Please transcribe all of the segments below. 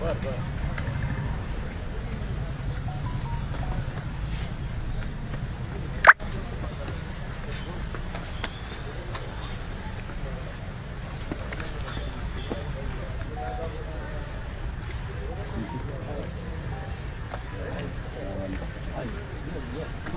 What?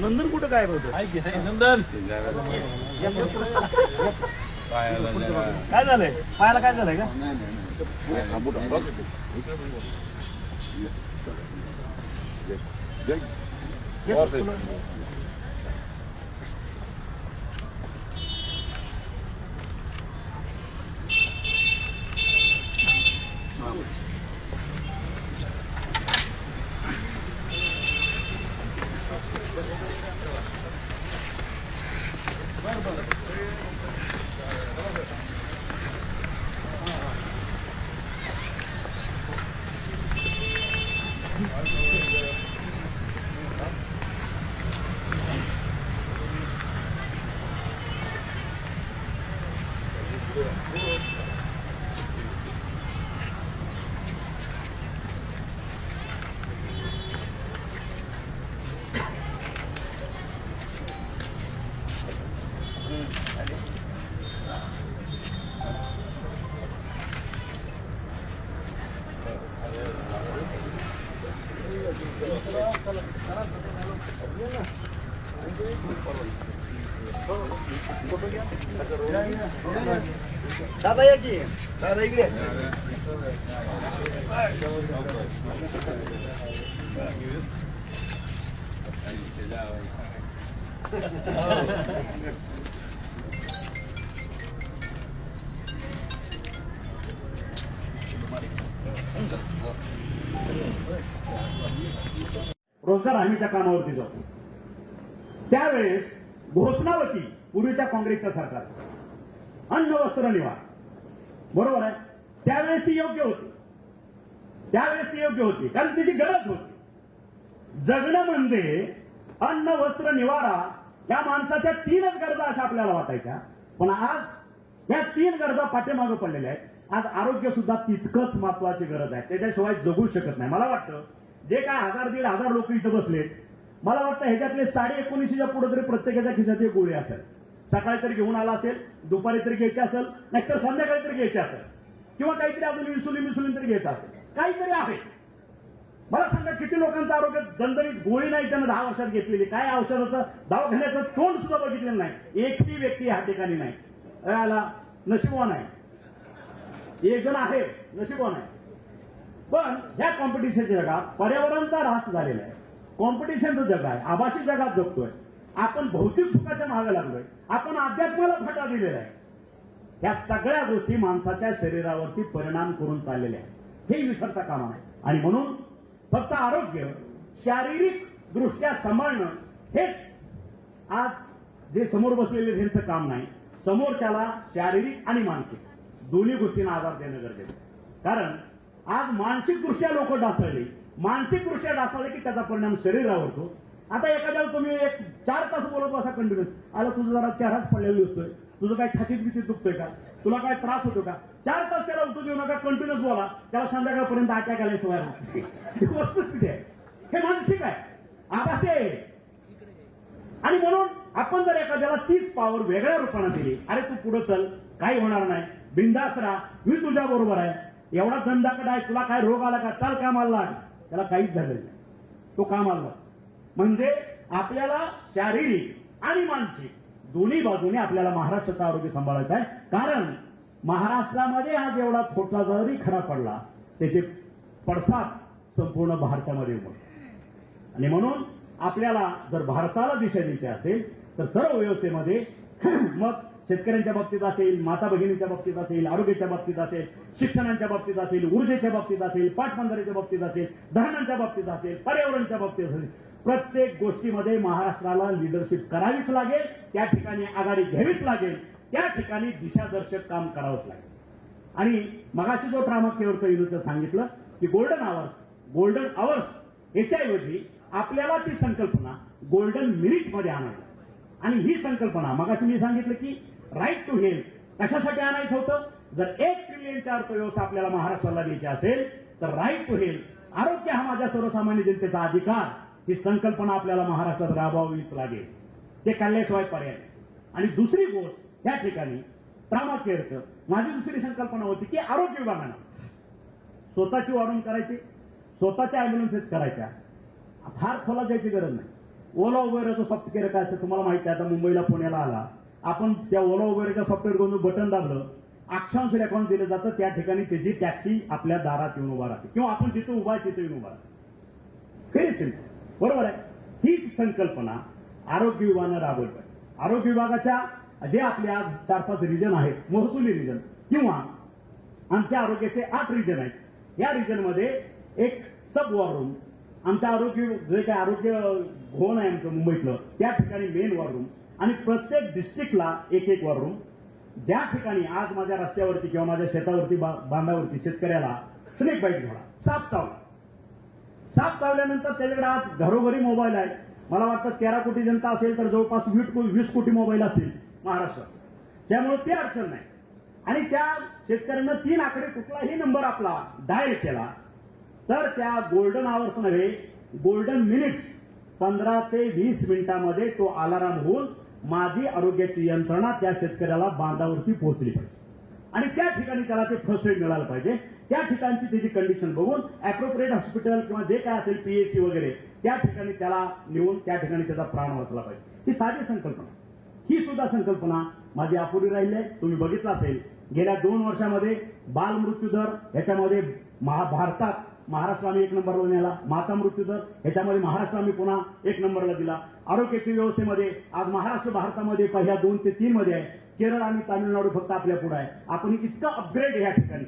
Nandan कुठं काय होतं? नंदन. काय झालंय? पायाला काय झालंय का? दादा या की दादा इकडे रोजगार हमीच्या कामावरती जातो त्यावेळेस घोषणावती पूर्वीच्या काँग्रेसच्या सरकार. अन्न वस्त्र निवार. बरोबर आहे? त्यावेळेस ती योग्य होती. त्यावेळेस ती योग्य होती. कारण तिची गरज होती. जगणं म्हणजे अन्न वस्त्र निवारा या माणसाच्या तीनच गरजा अशा आपल्याला वाटायच्या. पण आज या तीन गरजा पाठीमागं पडलेल्या आहेत. आज आरोग्य सुद्धा तितकंच महत्वाची गरज आहे. त्याच्याशिवाय जगू शकत नाही. मला वाटतं जे काय हजार दीड हजार लोक इथं बसलेत मला वाटतं ह्याच्यातले साडे एकोणीसच्या पुढे तरी प्रत्येकाच्या खिशात एक गोळी असेल. सकाळी तरी घेऊन आला असेल दुपारी तरी घ्यायची असेल नाहीतर संध्याकाळी तरी घ्यायची असेल. किंवा काहीतरी अजून इन्सुलिन इन्सुलिन तरी घ्यायचं असेल. काहीतरी आहे. मला सांगा किती लोकांचं आरोग्य दणदणीत गोळी नाही त्यांना दहा वर्षात घेतलेली? काय औषधाचं दवाखान्याचं तोंड सुद्धा बघितलेलं नाही. एकही व्यक्ती ह्या ठिकाणी नाही. आला नशिबवान आहे. एक जण आहे नशिबवान आहे. पण ह्या कॉम्पिटिशनच्या जगात पर्यावरणाचा ऱ्हास झालेला आहे. कॉम्पिटिशनचं जग आहे. आभासी जगात जगतोय. आपण भौतिक सुखाच्या मागे लागलोय. आपण अध्यात्माला फटा दिलेला आहे. या सगळ्या गोष्टी माणसाच्या शरीरावरती परिणाम करून चाललेल्या आहेत. हे विसरता कामा नाही आणि म्हणून फक्त आरोग्य शारीरिक दृष्ट्या सांभाळणं हेच आज जे समोर बसलेले त्यांचं काम नाही. समोरच्याला शारीरिक आणि मानसिक. दोन्ही गोष्टींना आधार देणं गरजेचं कारण आज मानसिकदृष्ट्या लोक डासळली मानसिकदृष्ट्या डासळले की त्याचा परिणाम शरीरावर होतो. आता एखाद्याला तुम्ही एक चार तास बोलत असा कंटिन्युअस आला तुझं जरा चेहराच पडलेला दिसतोय. तुझं काय छातीत बितीत दुखतोय का? तुला काय त्रास होतो का? चार तास त्याला उठू देऊ नका कंटिन्युअस बोला. त्याला संध्याकाळपर्यंत अटॅक आल्याशिवाय राहत ही वस्तुस्थिती आहे. हे मानसिक आहे. आभासी आहे आणि म्हणून आपण जर एखाद्याला तीच पावर वेगळ्या रूपाने दिली अरे तू पुढे चल काही होणार नाही. बिंदास राहा. मी तुझ्या बरोबर आहे. एवढा धंदाकड आहे तुला काय रोग आला का? चाल कामाला लाग. त्याला काहीच झालं नाही. तो कामाला लाग. म्हणजे आपल्याला शारीरिक आणि मानसिक दोन्ही बाजूने आपल्याला महाराष्ट्राचं आरोग्य सांभाळायचं आहे. कारण महाराष्ट्रामध्ये आज एवढा खोटला जरी खरा पडला त्याचे पडसाद संपूर्ण भारतामध्ये उमटले. आणि म्हणून आपल्याला जर भारताला दिशा द्यायची असेल तर सर्व व्यवस्थेमध्ये मग शेतकऱ्यांच्या बाबतीत असेल माता भगिनीच्या बाबतीत असेल आरोग्याच्या बाबतीत असेल शिक्षणाच्या बाबतीत असेल ऊर्जेच्या बाबतीत असेल पाटबंधाऱ्याच्या बाबतीत असेल धरणांच्या बाबतीत असेल पर्यावरणच्या बाबतीत असेल प्रत्येक गोष्टीमध्ये महाराष्ट्राला लिडरशिप करावीच लागेल त्या ठिकाणी आघाडी घ्यावीच लागेल त्या ठिकाणी दिशादर्शक काम करावंच लागेल. आणि मगाशी जो प्रामुख्यावरचं विनोदचं सांगितलं की गोल्डन आवर्स गोल्डन आवर्स याच्याऐवजी आपल्याला ती संकल्पना गोल्डन मिनिटमध्ये आणावी आणि ही संकल्पना मगाशी मी सांगितलं की राईट टू हेल्थ कशासाठी आणायचं होतं? जर एक ट्रिलियनचा अर्थव्यवस्था आपल्याला महाराष्ट्राला द्यायची असेल तर राईट टू हेल्थ आरोग्य हा माझ्या सर्वसामान्य जनतेचा अधिकार. ही संकल्पना आपल्याला महाराष्ट्रात राबवावीच लागेल. ते काढल्याशिवाय पर्याय आणि दुसरी गोष्ट या ठिकाणी प्रामुख्याचं माझी दुसरी संकल्पना होती की आरोग्य विभागानं स्वतःची वाढून करायची स्वतःच्या अँब्युलन्सेस करायच्या. फार खोला जायची गरज नाही. ओला उबेरचं सॉफ्टवेअर काय असतं तुम्हाला माहिती आहे. आता मुंबईला पुण्याला आला. आपण त्या ओला उबेरच्या सॉफ्टवेअर करून बटन दाबलं. अक्षांश रेकॉर्ड दिलं जातं त्या ठिकाणी त्याची टॅक्सी आपल्या दारात येऊन उभा राहते. किंवा आपण जिथे उभा आहे तिथे येऊन उभा राहते. व्हेरी सिंपल बरोबर आहे? हीच संकल्पना आरोग्य विभागानं राबवली पाहिजे. आरोग्य विभागाच्या जे आपले आज चार पाच रिजन आहेत महसुली रिजन किंवा आमच्या आरोग्याचे आठ रिजन आहेत या रिजनमध्ये एक सब वॉर रूम आमच्या आरोग्य जे काही आरोग्य भवन आहे आमचं मुंबईतलं त्या ठिकाणी मेन वॉर रूम आणि प्रत्येक डिस्ट्रिक्टला एक एक वॉर रूम ज्या ठिकाणी आज माझ्या रस्त्यावरती किंवा माझ्या शेतावरती बांधावरती शेतकऱ्याला स्नेक बाईट झाला. साप चावला. साप चावल्यानंतर त्याच्याकडे आज घरोघरी मोबाईल आहे. मला वाटतं तेरा कोटी जनता असेल तर जवळपास वीस को- वीस कोटी मोबाईल असेल महाराष्ट्रात. त्यामुळे ते अडचण नाही. आणि त्या शेतकऱ्यांना तीन आकडे कुठलाही नंबर आपला डायल केला तर त्या गोल्डन आवर्स नव्हे गोल्डन मिनिट्स पंधरा ते वीस मिनिटामध्ये तो अलाराम होऊन माझी आरोग्याची यंत्रणा त्या शेतकऱ्याला बांधावरती पोहोचली पाहिजे. आणि त्या ठिकाणी त्याला ते फर्स्ट एड मिळालं पाहिजे. त्या ठिकाणची त्याची कंडिशन बघून अप्रोप्रिएट हॉस्पिटल किंवा जे काय असेल पीएससी वगैरे त्या ठिकाणी त्याला नेऊन त्या ठिकाणी त्याचा प्राण वाचला पाहिजे. ही साधी संकल्पना. ही सुद्धा संकल्पना माझी अपुरी राहिली आहे. तुम्ही बघितलं असेल गेल्या दोन वर्षामध्ये बालमृत्यू दर ह्याच्यामध्ये महाभारतात महाराष्ट्र आम्ही एक नंबरला नेला माता मृत्यू दर ह्याच्यामध्ये आम्ही पुन्हा एक नंबरला दिला. आरोग्याच्या व्यवस्थेमध्ये आज महाराष्ट्र भारतामध्ये पहिल्या दोन ते तीन मध्ये आहे. केरळ आणि तामिळनाडू फक्त आपल्या पुढे आहे. आपण इतकं अपग्रेड या ठिकाणी